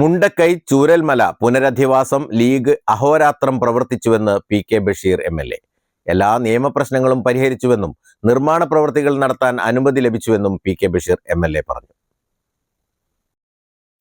മുണ്ടക്കൈ ചൂരൽമല പുനരധിവാസം ലീഗ് അഹോരാത്രം പ്രവർത്തിച്ചുവെന്ന് P K Basheer M L A. എല്ലാ നിയമപ്രശ്നങ്ങളും പരിഹരിച്ചുവെന്നും നിർമ്മാണ പ്രവൃത്തികൾ നടത്താൻ അനുമതി ലഭിച്ചുവെന്നും P K Basheer M L A പറഞ്ഞു.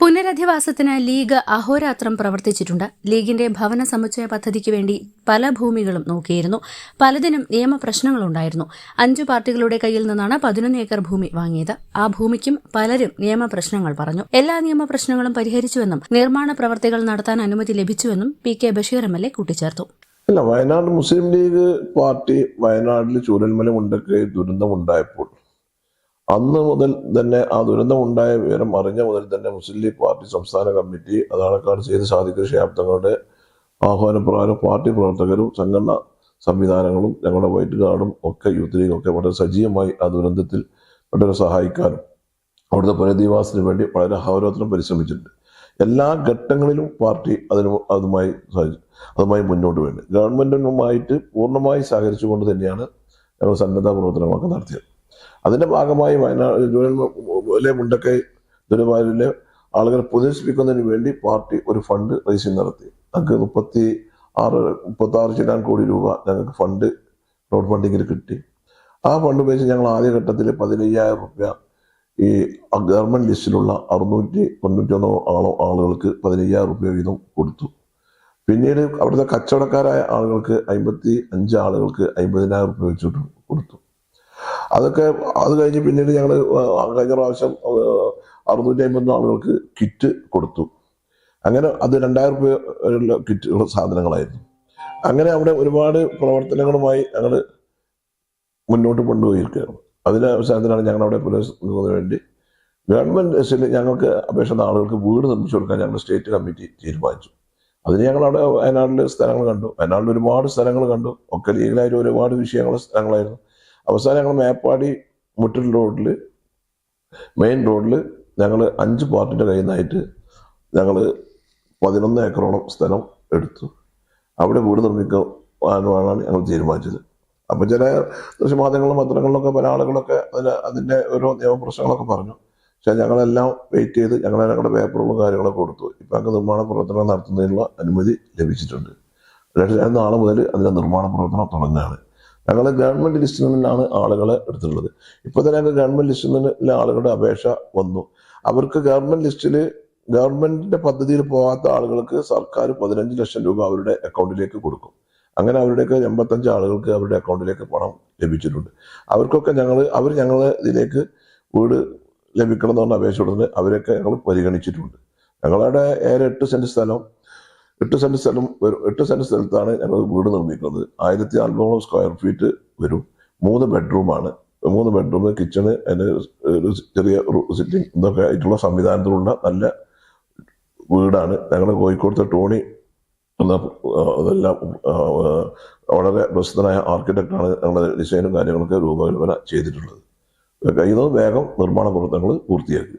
പുനരധിവാസത്തിന് ലീഗ് അഹോരാത്രം പ്രവർത്തിച്ചിട്ടുണ്ട്. ലീഗിന്റെ ഭവന സമുച്ചയ പദ്ധതിക്ക് വേണ്ടി പല ഭൂമികളും നോക്കിയിരുന്നു. പലതിനും നിയമപ്രശ്നങ്ങളുണ്ടായിരുന്നു അഞ്ചു പാർട്ടികളുടെ കയ്യിൽ നിന്നാണ് പതിനൊന്ന് ഏക്കർ ഭൂമി വാങ്ങിയത്. ആ ഭൂമിക്കും പലരും നിയമപ്രശ്നങ്ങൾ പറഞ്ഞു. എല്ലാ നിയമപ്രശ്നങ്ങളും പരിഹരിച്ചുവെന്നും നിർമ്മാണ പ്രവർത്തികൾ നടത്താൻ അനുമതി ലഭിച്ചുവെന്നും P K Basheer M L A കൂട്ടിച്ചേർത്തു. അല്ല വയനാട് മുസ്ലിം ലീഗ് പാർട്ടി വയനാട്ടിൽ ചൂരൽമല മുണ്ടക്കൈ ദുരന്തം ഉണ്ടായപ്പോൾ അന്ന് മുതൽ തന്നെ ആ ദുരന്തം ഉണ്ടായ വിവരം അറിഞ്ഞ മുതൽ തന്നെ മുസ്ലിം ലീഗ് പാർട്ടി സംസ്ഥാന കമ്മിറ്റി അതാണക്കാട് ചെയ്ത് സാധിക്കുന്ന ശാബ്ദങ്ങളുടെ ആഹ്വാനപ്രകാരം പാർട്ടി പ്രവർത്തകരും സംഘടന സംവിധാനങ്ങളും ഞങ്ങളുടെ വൈറ്റ് ഗാർഡും ഒക്കെ യൂത്ത് ലീഗും ഒക്കെ വളരെ സജീവമായി ആ ദുരന്തത്തിൽ വളരെ സഹായിക്കാനും അവിടുത്തെ പുനരധിവാസത്തിന് വേണ്ടി വളരെ അഹോരാത്രം പരിശ്രമിച്ചിട്ടുണ്ട്. എല്ലാ ഘട്ടങ്ങളിലും പാർട്ടി അതിന് അതുമായി അതുമായി മുന്നോട്ട് വേണ്ടി ഗവൺമെന്റുമായിട്ട് പൂർണമായി സഹകരിച്ചുകൊണ്ട് തന്നെയാണ് ഞങ്ങൾ സന്നദ്ധ പ്രവർത്തനങ്ങളൊക്കെ നടത്തിയത്. അതിന്റെ ഭാഗമായി വയനാട് ജൂനിലെ മുണ്ടക്കൈ ദുരവാരിലെ ആളുകളെ പ്രദർശിപ്പിക്കുന്നതിന് വേണ്ടി പാർട്ടി ഒരു ഫണ്ട് റൈസിംഗ് നടത്തി. ഞങ്ങൾക്ക് മുപ്പത്തി ആറ് മുപ്പത്തി ആറ് ചില്ലാൻ കോടി രൂപ ഞങ്ങൾക്ക് ഫണ്ട് റോഡ് ഫണ്ടിങ്ങിൽ കിട്ടി. ആ ഫണ്ട് ഉപയോഗിച്ച് ഞങ്ങൾ ആദ്യഘട്ടത്തിൽ പതിനയ്യായിരം റുപ്യ ഈ ഗവൺമെന്റ് ലിസ്റ്റിലുള്ള അറുന്നൂറ്റി തൊണ്ണൂറ്റൊന്ന് ആളോ ആളുകൾക്ക് പതിനയ്യായിരം റുപ്യ വീതം കൊടുത്തു. പിന്നീട് അവിടുത്തെ കച്ചവടക്കാരായ ആളുകൾക്ക് അമ്പത്തി അഞ്ച് ആളുകൾക്ക് അമ്പതിനായിരം റുപ്യ വെച്ചിട്ട് കൊടുത്തു അതൊക്കെ അത് കഴിഞ്ഞ് പിന്നീട് ഞങ്ങൾ കഴിഞ്ഞ പ്രാവശ്യം അറുന്നൂറ്റി അമ്പത് ആളുകൾക്ക് കിറ്റ് കൊടുത്തു. അങ്ങനെ അത് രണ്ടായിരം രൂപയുള്ള കിറ്റ് സാധനങ്ങളായിരുന്നു. അങ്ങനെ അവിടെ ഒരുപാട് പ്രവർത്തനങ്ങളുമായി ഞങ്ങൾ മുന്നോട്ട് കൊണ്ടുപോയിരിക്കുകയാണ്. അതിന്റെ അവസാനത്തിലാണ് ഞങ്ങൾ അവിടെ പുനഃസ്ഥാപിക്കുന്നതിന് വേണ്ടി ഗവൺമെന്റ് ബസ്സിൽ ഞങ്ങൾക്ക് അപേക്ഷ ആളുകൾക്ക് വീട് നിർമ്മിച്ചു കൊടുക്കാൻ ഞങ്ങൾ സ്റ്റേറ്റ് കമ്മിറ്റി തീരുമാനിച്ചു. അതിന് ഞങ്ങൾ അവിടെ വയനാട്ടിൽ സ്ഥലങ്ങൾ കണ്ടു. വയനാട്ടിൽ ഒരുപാട് സ്ഥലങ്ങൾ കണ്ടു. ഒക്കെ ലീഗലായിട്ട് ഒരുപാട് വിഷയങ്ങൾ സ്ഥലങ്ങളായിരുന്നു. അവസാനം ഞങ്ങൾ മേപ്പാടി മുട്ടിൽ റോഡിൽ മെയിൻ റോഡിൽ ഞങ്ങൾ അഞ്ച് പാർട്ടിന്റെ കയ്യിൽ നിന്നായിട്ട് ഞങ്ങൾ പതിനൊന്ന് ഏക്കറോളം സ്ഥലം എടുത്തു. അവിടെ വീട് നിർമ്മിക്കാനാണ് ഞങ്ങൾ തീരുമാനിച്ചത്. അപ്പം ചില ദൃശ്യമാധ്യമങ്ങളിലും പത്രങ്ങളിലൊക്കെ പല ആളുകളൊക്കെ അതിന് അതിന്റെ ഓരോ നിയമപ്രശ്നങ്ങളൊക്കെ പറഞ്ഞു. പക്ഷേ ഞങ്ങളെല്ലാം വെയിറ്റ് ചെയ്ത് ഞങ്ങൾ ഞങ്ങളുടെ പേപ്പറുകളും കാര്യങ്ങളൊക്കെ കൊടുത്തു. ഇപ്പം ഞങ്ങൾക്ക് നിർമ്മാണ പ്രവർത്തനം നടത്തുന്നതിനുള്ള അനുമതി ലഭിച്ചിട്ടുണ്ട്. പക്ഷേ നാളെ മുതൽ അതിന്റെ നിർമ്മാണ പ്രവർത്തനം തുടങ്ങുകയാണ്. ഞങ്ങൾ ഗവൺമെന്റ് ലിസ്റ്റിൽ നിന്നാണ് ആളുകളെ എടുത്തിട്ടുള്ളത്. ഇപ്പോൾ തന്നെ ഞങ്ങൾക്ക് ഗവൺമെന്റ് ലിസ്റ്റിൽ നിന്നുള്ള ആളുകളുടെ അപേക്ഷ വന്നു. അവർക്ക് ഗവൺമെന്റ് ലിസ്റ്റിൽ ഗവൺമെന്റിന്റെ പദ്ധതിയിൽ പോകാത്ത ആളുകൾക്ക് സർക്കാർ പതിനഞ്ച് ലക്ഷം രൂപ അവരുടെ അക്കൗണ്ടിലേക്ക് കൊടുക്കും. അങ്ങനെ അവരുടെയൊക്കെ എൺപത്തഞ്ച് ആളുകൾക്ക് അവരുടെ അക്കൗണ്ടിലേക്ക് പണം ലഭിച്ചിട്ടുണ്ട്. അവർക്കൊക്കെ ഞങ്ങൾ അവർ ഞങ്ങളെ ഇതിലേക്ക് വീട് ലഭിക്കണം എന്ന് പറഞ്ഞ അപേക്ഷ കൊടുത്തിട്ട് അവരൊക്കെ ഞങ്ങൾ പരിഗണിച്ചിട്ടുണ്ട്. ഞങ്ങളുടെ ഏറെ എട്ട് സെന്റ് സ്ഥലം എട്ട് സെന്റ് സ്ഥലം എട്ട് സെന്റ് സ്ഥലത്താണ് ഞങ്ങൾ വീട് നിർമ്മിക്കുന്നത്. ആയിരത്തി നാൽപ്പതോളം സ്ക്വയർ ഫീറ്റ് വരും. മൂന്ന് ബെഡ്റൂമാണ് മൂന്ന് ബെഡ്റൂം കിച്ചണ് അതിന് ഒരു ചെറിയ സിറ്റിംഗ് ഇതൊക്കെ ആയിട്ടുള്ള സംവിധാനത്തിലുള്ള നല്ല വീടാണ്. ഞങ്ങളുടെ കോഴിക്കോടത്തെ ടോണി എന്ന അതെല്ലാം വളരെ പ്രസിദ്ധനായ ആർക്കിടെക്റ്റാണ് ഞങ്ങളുടെ ഡിസൈനും കാര്യങ്ങളൊക്കെ രൂപകൽപ്പന ചെയ്തിട്ടുള്ളത്. കഴിയുന്നത് വേഗം നിർമ്മാണ പ്രവർത്തനങ്ങൾ പൂർത്തിയാക്കി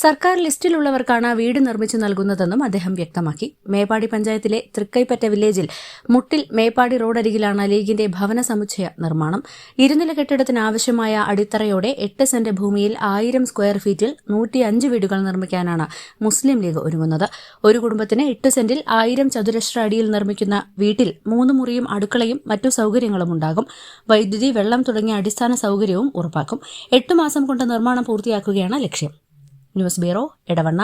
സർക്കാർ ലിസ്റ്റിലുള്ളവർക്കാണ് വീട് നിർമ്മിച്ചു നൽകുന്നതെന്നും അദ്ദേഹം വ്യക്തമാക്കി. മേപ്പാടി പഞ്ചായത്തിലെ തൃക്കൈപ്പറ്റ വില്ലേജിൽ മുട്ടിൽ മേപ്പാടി റോഡരികിലാണ് ലീഗിന്റെ ഭവന സമുച്ചയ നിർമ്മാണം. ഇരുനില കെട്ടിടത്തിന് ആവശ്യമായ അടിത്തറയോടെ എട്ട് സെന്റ് ഭൂമിയിൽ ആയിരം സ്ക്വയർ ഫീറ്റിൽ നൂറ്റിയഞ്ച് വീടുകൾ നിർമ്മിക്കാനാണ് മുസ്ലിം ലീഗ് ഒരുങ്ങുന്നത്. ഒരു കുടുംബത്തിന് എട്ട് സെന്റിൽ ആയിരം ചതുരശ്ര അടിയിൽ നിർമ്മിക്കുന്ന വീട്ടിൽ മൂന്ന് മുറിയും അടുക്കളയും മറ്റു സൌകര്യങ്ങളും ഉണ്ടാകും. വൈദ്യുതി വെള്ളം തുടങ്ങിയ അടിസ്ഥാന സൌകര്യവും ഉറപ്പാക്കും. എട്ട് മാസം കൊണ്ട് നിർമ്മാണം പൂർത്തിയാക്കുകയാണ് ലക്ഷ്യം. ന്യൂസ് ബ്യൂറോ ഇടവണ്ണ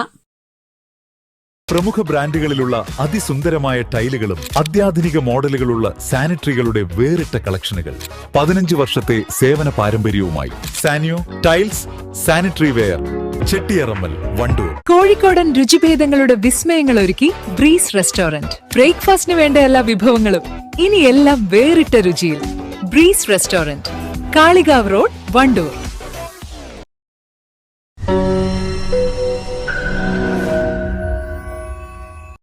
പ്രമുഖ ബ്രാൻഡുകളിലുള്ള അതിസുന്ദരമായ ടൈലുകളും അത്യാധുനിക മോഡലുകളുള്ള സാനിറ്ററികളുടെ വേറിട്ട കളക്ഷനുകൾ. പതിനഞ്ച് വർഷത്തെ സേവന പാരമ്പര്യവുമായി Sanio tiles sanitary ware Chettiyarammal Wandoor. കോഴിക്കോടൻ രുചിഭേദങ്ങളുടെ വിസ്മയങ്ങൾ ഒരുക്കി ബ്രീസ് റെസ്റ്റോറന്റ് ബ്രേക്ക്ഫാസ്റ്റിന് വേണ്ട എല്ലാ വിഭവങ്ങളും ഇനി എല്ലാം വേറിട്ട രുചിയിൽ. Breeze restaurant Kalikavu road Wandoor.